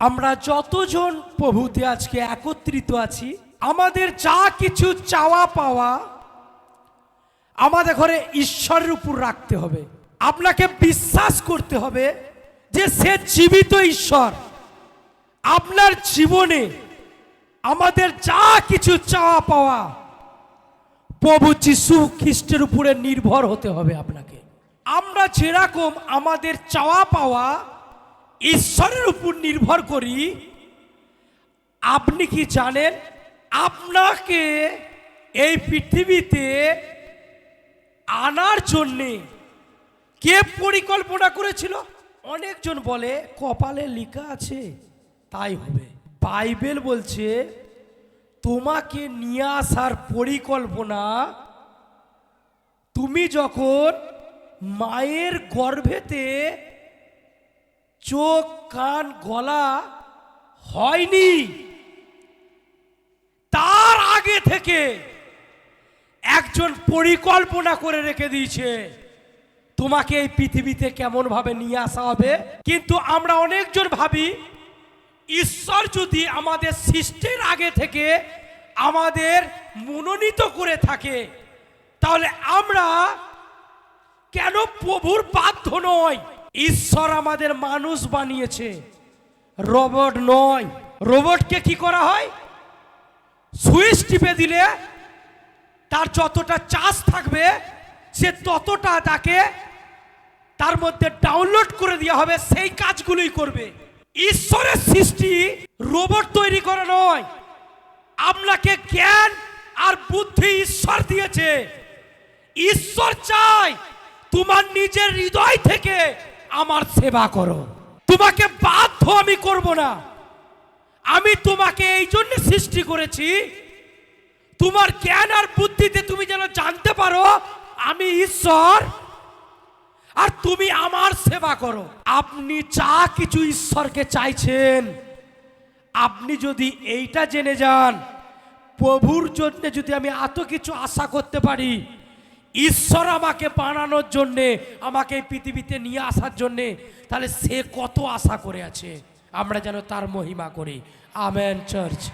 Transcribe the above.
আমরা যতজন প্রভুতে আজকে একত্রিত আছি, আমাদের যা কিছু চাওয়া পাওয়া আমাদের ঘরে ঈশ্বরের উপর রাখতে হবে। আপনাকে বিশ্বাস করতে হবে যে সে জীবিত ঈশ্বর। আপনার জীবনে আমাদের যা কিছু চাওয়া পাওয়া প্রভু যিশু খ্রিস্টের উপরে নির্ভর হতে হবে আপনাকে। আমরা যেরকম আমাদের চাওয়া পাওয়া ঈশ্বরের উপর নির্ভর করি, আপনি কি জানেন? আপনাকে এই পৃথিবীতে আনার জন্যে কে পরিকল্পনা করেছিল? অনেকজন বলে, কপালে লেখা আছে, তাই হবে। বাইবেল বলছে, তোমাকে নিয়ে আসার পরিকল্পনা, তুমি যখন মায়ের গর্ভেতে চোখ, কান, গলা হয়নি। তার আগে থেকে একজন পরিকল্পনা করে রেখে দিয়েছে, তোমাকে এই পৃথিবীতে কেমন ভাবে নিয়ে আসা হবে। কিন্তু আমরা অনেকজন ভাবি, ঈশ্বর যদি আমাদের সৃষ্টির আগে থেকে আমাদের মনোনীত করে থাকে, তাহলে আমরা কেন প্রভুর বাধ্য নয় ঈশ্বর আমাদের মানুষ বানিয়েছে। রোবট নয়। রোবটকে কি করা হয়? সুইচ টিপে দিলে তার যতটা চার্জ থাকবে, সে ততটা তাকে তার মধ্যে ডাউনলোড করে দেওয়া হবে, সেই কাজগুলোই করবে। ঈশ্বরের সৃষ্টি রোবট তৈরি করা নয়। আপনাকে জ্ঞান আর বুদ্ধি ঈশ্বর দিয়েছে। ঈশ্বর চায় তোমার নিজের হৃদয় থেকে আমার সেবা করো। তোমাকে বাধ্য আমি করব না। আমি তোমাকে এই জন্য সৃষ্টি করেছি। তোমার জ্ঞান আর বুদ্ধিতে তুমি যেন জানতে পারো, আমি ঈশ্বর। আর তুমি আমার সেবা করো। আপনি যা কিছু ঈশ্বরকে চাইছেন, আপনি যদি এইটা জেনে যান, প্রভুর জন্য যদি আমি এত কিছু আশা করতে পারি ঈশ্বর আমাকে বানানোর জন্যে, আমাকে এই পৃথিবীতে নিয়ে আসার জন্যে, তাহলে সে কত আশা করে আছে? আমরা যেন তার মহিমা করি। Amen church